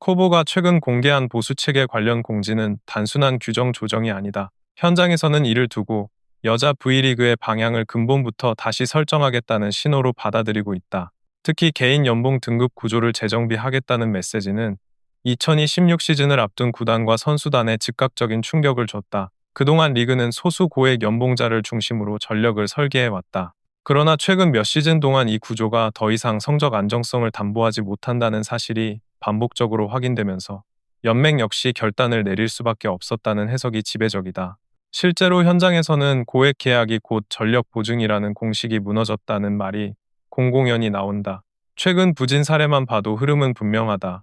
코보가 최근 공개한 보수체계 관련 공지는 단순한 규정 조정이 아니다. 현장에서는 이를 두고 여자 V리그의 방향을 근본부터 다시 설정하겠다는 신호로 받아들이고 있다. 특히 개인 연봉 등급 구조를 재정비하겠다는 메시지는 2026 시즌을 앞둔 구단과 선수단에 즉각적인 충격을 줬다. 그동안 리그는 소수 고액 연봉자를 중심으로 전력을 설계해왔다. 그러나 최근 몇 시즌 동안 이 구조가 더 이상 성적 안정성을 담보하지 못한다는 사실이 반복적으로 확인되면서 연맹 역시 결단을 내릴 수밖에 없었다는 해석이 지배적이다. 실제로 현장에서는 고액 계약이 곧 전력 보증이라는 공식이 무너졌다는 말이 공공연히 나온다. 최근 부진 사례만 봐도 흐름은 분명하다.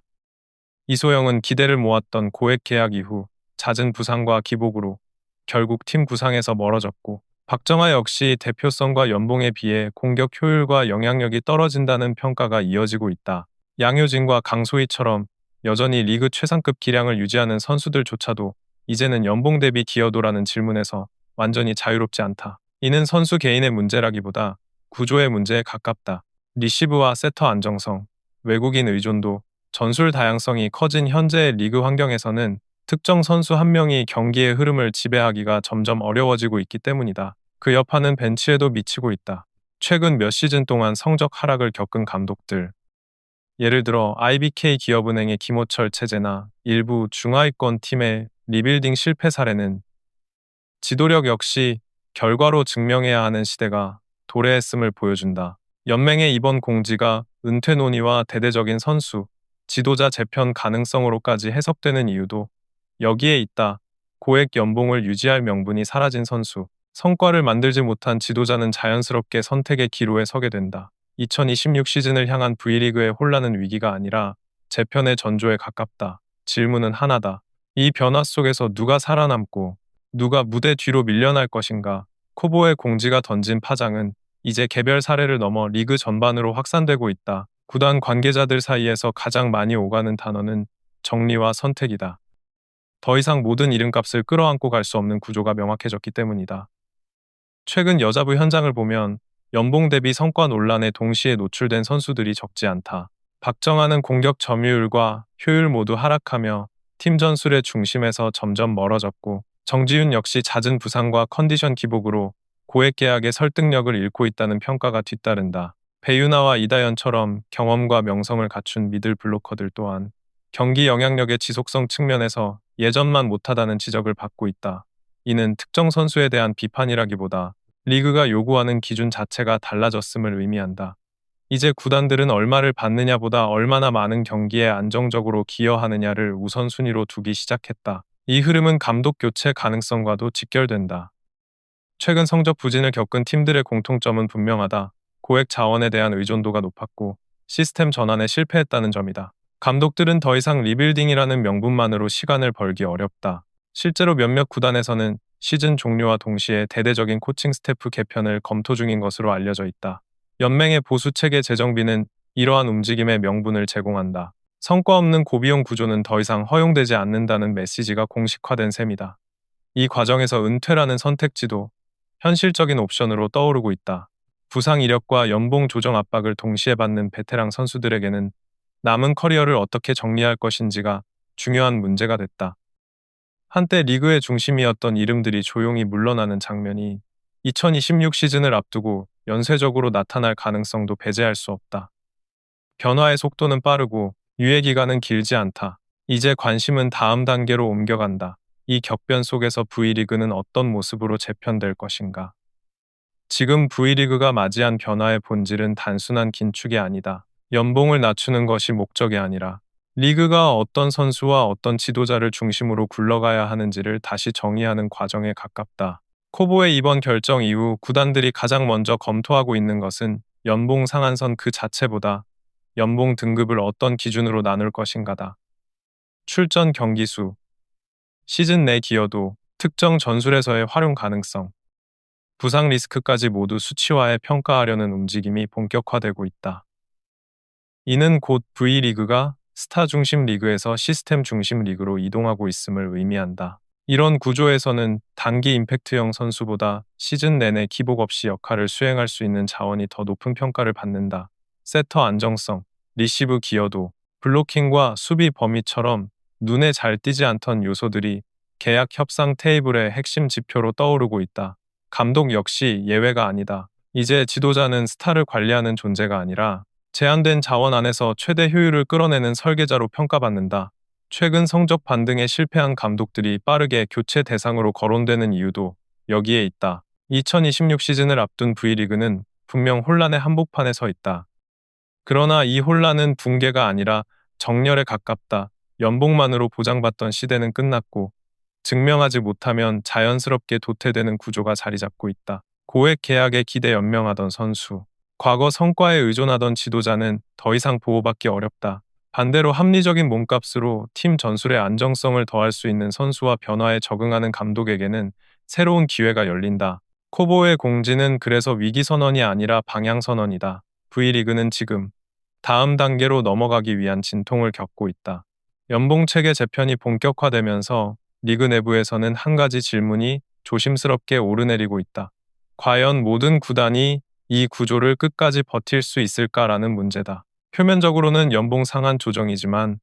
이소영은 기대를 모았던 고액 계약 이후 잦은 부상과 기복으로 결국 팀 구상에서 멀어졌고 박정아 역시 대표성과 연봉에 비해 공격 효율과 영향력이 떨어진다는 평가가 이어지고 있다. 양효진과 강소희처럼 여전히 리그 최상급 기량을 유지하는 선수들조차도 이제는 연봉 대비 기여도라는 질문에서 완전히 자유롭지 않다. 이는 선수 개인의 문제라기보다 구조의 문제에 가깝다. 리시브와 세터 안정성, 외국인 의존도, 전술 다양성이 커진 현재의 리그 환경에서는 특정 선수 한 명이 경기의 흐름을 지배하기가 점점 어려워지고 있기 때문이다. 그 여파는 벤치에도 미치고 있다. 최근 몇 시즌 동안 성적 하락을 겪은 감독들. 예를 들어 IBK 기업은행의 김호철 체제나 일부 중하위권 팀의 리빌딩 실패 사례는 지도력 역시 결과로 증명해야 하는 시대가 도래했음을 보여준다. 연맹의 이번 공지가 은퇴 논의와 대대적인 선수, 지도자 재편 가능성으로까지 해석되는 이유도 여기에 있다. 고액 연봉을 유지할 명분이 사라진 선수. 성과를 만들지 못한 지도자는 자연스럽게 선택의 기로에 서게 된다. 2026 시즌을 향한 V리그의 혼란은 위기가 아니라 재편의 전조에 가깝다. 질문은 하나다. 이 변화 속에서 누가 살아남고 누가 무대 뒤로 밀려날 것인가? 코보의 공지가 던진 파장은 이제 개별 사례를 넘어 리그 전반으로 확산되고 있다. 구단 관계자들 사이에서 가장 많이 오가는 단어는 정리와 선택이다. 더 이상 모든 이름값을 끌어안고 갈 수 없는 구조가 명확해졌기 때문이다. 최근 여자부 현장을 보면 연봉 대비 성과 논란에 동시에 노출된 선수들이 적지 않다. 박정하는 공격 점유율과 효율 모두 하락하며 팀 전술의 중심에서 점점 멀어졌고 정지윤 역시 잦은 부상과 컨디션 기복으로 고액 계약의 설득력을 잃고 있다는 평가가 뒤따른다. 배유나와 이다연처럼 경험과 명성을 갖춘 미들 블로커들 또한 경기 영향력의 지속성 측면에서 예전만 못하다는 지적을 받고 있다. 이는 특정 선수에 대한 비판이라기보다 리그가 요구하는 기준 자체가 달라졌음을 의미한다. 이제 구단들은 얼마를 받느냐보다 얼마나 많은 경기에 안정적으로 기여하느냐를 우선순위로 두기 시작했다. 이 흐름은 감독 교체 가능성과도 직결된다. 최근 성적 부진을 겪은 팀들의 공통점은 분명하다. 고액 자원에 대한 의존도가 높았고 시스템 전환에 실패했다는 점이다. 감독들은 더 이상 리빌딩이라는 명분만으로 시간을 벌기 어렵다. 실제로 몇몇 구단에서는 시즌 종료와 동시에 대대적인 코칭 스태프 개편을 검토 중인 것으로 알려져 있다. 연맹의 보수 체계 재정비는 이러한 움직임의 명분을 제공한다. 성과 없는 고비용 구조는 더 이상 허용되지 않는다는 메시지가 공식화된 셈이다. 이 과정에서 은퇴라는 선택지도 현실적인 옵션으로 떠오르고 있다. 부상 이력과 연봉 조정 압박을 동시에 받는 베테랑 선수들에게는 남은 커리어를 어떻게 정리할 것인지가 중요한 문제가 됐다. 한때 리그의 중심이었던 이름들이 조용히 물러나는 장면이 2026 시즌을 앞두고 연쇄적으로 나타날 가능성도 배제할 수 없다. 변화의 속도는 빠르고 유예 기간은 길지 않다. 이제 관심은 다음 단계로 옮겨간다. 이 격변 속에서 V리그는 어떤 모습으로 재편될 것인가? 지금 V리그가 맞이한 변화의 본질은 단순한 긴축이 아니다. 연봉을 낮추는 것이 목적이 아니라 리그가 어떤 선수와 어떤 지도자를 중심으로 굴러가야 하는지를 다시 정의하는 과정에 가깝다. 코보의 이번 결정 이후 구단들이 가장 먼저 검토하고 있는 것은 연봉 상한선 그 자체보다 연봉 등급을 어떤 기준으로 나눌 것인가다. 출전 경기 수, 시즌 내 기여도, 특정 전술에서의 활용 가능성, 부상 리스크까지 모두 수치화해 평가하려는 움직임이 본격화되고 있다. 이는 곧 V리그가 스타 중심 리그에서 시스템 중심 리그로 이동하고 있음을 의미한다. 이런 구조에서는 단기 임팩트형 선수보다 시즌 내내 기복 없이 역할을 수행할 수 있는 자원이 더 높은 평가를 받는다. 세터 안정성, 리시브 기여도, 블로킹과 수비 범위처럼 눈에 잘 띄지 않던 요소들이 계약 협상 테이블의 핵심 지표로 떠오르고 있다. 감독 역시 예외가 아니다. 이제 지도자는 스타를 관리하는 존재가 아니라 제한된 자원 안에서 최대 효율을 끌어내는 설계자로 평가받는다. 최근 성적 반등에 실패한 감독들이 빠르게 교체 대상으로 거론되는 이유도 여기에 있다. 2026 시즌을 앞둔 V리그는 분명 혼란의 한복판에 서 있다. 그러나 이 혼란은 붕괴가 아니라 정렬에 가깝다. 연봉만으로 보장받던 시대는 끝났고 증명하지 못하면 자연스럽게 도태되는 구조가 자리 잡고 있다. 고액 계약에 기대 연명하던 선수, 과거 성과에 의존하던 지도자는 더 이상 보호받기 어렵다. 반대로 합리적인 몸값으로 팀 전술의 안정성을 더할 수 있는 선수와 변화에 적응하는 감독에게는 새로운 기회가 열린다. 코보의 공지는 그래서 위기 선언이 아니라 방향 선언이다. V리그는 지금 다음 단계로 넘어가기 위한 진통을 겪고 있다. 연봉 체계 재편이 본격화되면서 리그 내부에서는 한 가지 질문이 조심스럽게 오르내리고 있다. 과연 모든 구단이 이 구조를 끝까지 버틸 수 있을까라는 문제다. 표면적으로는 연봉 상한 조정이지만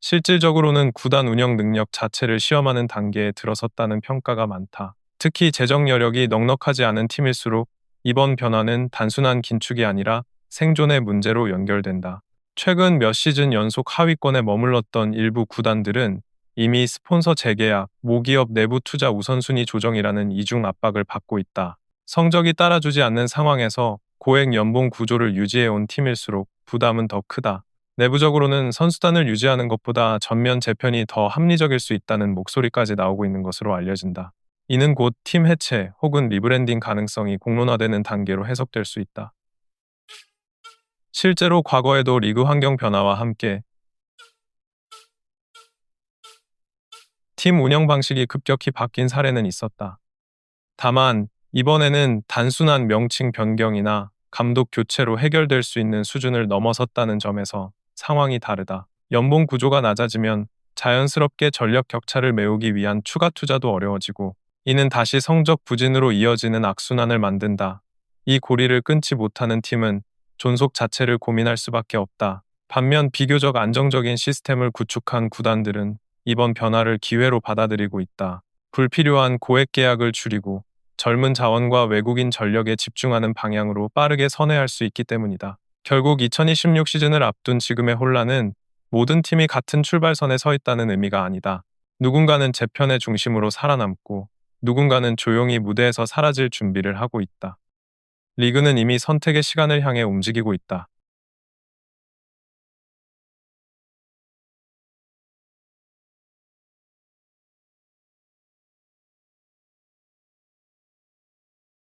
실질적으로는 구단 운영 능력 자체를 시험하는 단계에 들어섰다는 평가가 많다. 특히 재정 여력이 넉넉하지 않은 팀일수록 이번 변화는 단순한 긴축이 아니라 생존의 문제로 연결된다. 최근 몇 시즌 연속 하위권에 머물렀던 일부 구단들은 이미 스폰서 재계약, 모기업 내부 투자 우선순위 조정이라는 이중 압박을 받고 있다. 성적이 따라주지 않는 상황에서 고액 연봉 구조를 유지해온 팀일수록 부담은 더 크다. 내부적으로는 선수단을 유지하는 것보다 전면 재편이 더 합리적일 수 있다는 목소리까지 나오고 있는 것으로 알려진다. 이는 곧 팀 해체 혹은 리브랜딩 가능성이 공론화되는 단계로 해석될 수 있다. 실제로 과거에도 리그 환경 변화와 함께 팀 운영 방식이 급격히 바뀐 사례는 있었다. 다만 이번에는 단순한 명칭 변경이나 감독 교체로 해결될 수 있는 수준을 넘어섰다는 점에서 상황이 다르다. 연봉 구조가 낮아지면 자연스럽게 전력 격차를 메우기 위한 추가 투자도 어려워지고 이는 다시 성적 부진으로 이어지는 악순환을 만든다. 이 고리를 끊지 못하는 팀은 존속 자체를 고민할 수밖에 없다. 반면 비교적 안정적인 시스템을 구축한 구단들은 이번 변화를 기회로 받아들이고 있다. 불필요한 고액 계약을 줄이고 젊은 자원과 외국인 전력에 집중하는 방향으로 빠르게 선회할 수 있기 때문이다. 결국 2026 시즌을 앞둔 지금의 혼란은 모든 팀이 같은 출발선에 서 있다는 의미가 아니다. 누군가는 재편의 중심으로 살아남고 누군가는 조용히 무대에서 사라질 준비를 하고 있다. 리그는 이미 선택의 시간을 향해 움직이고 있다.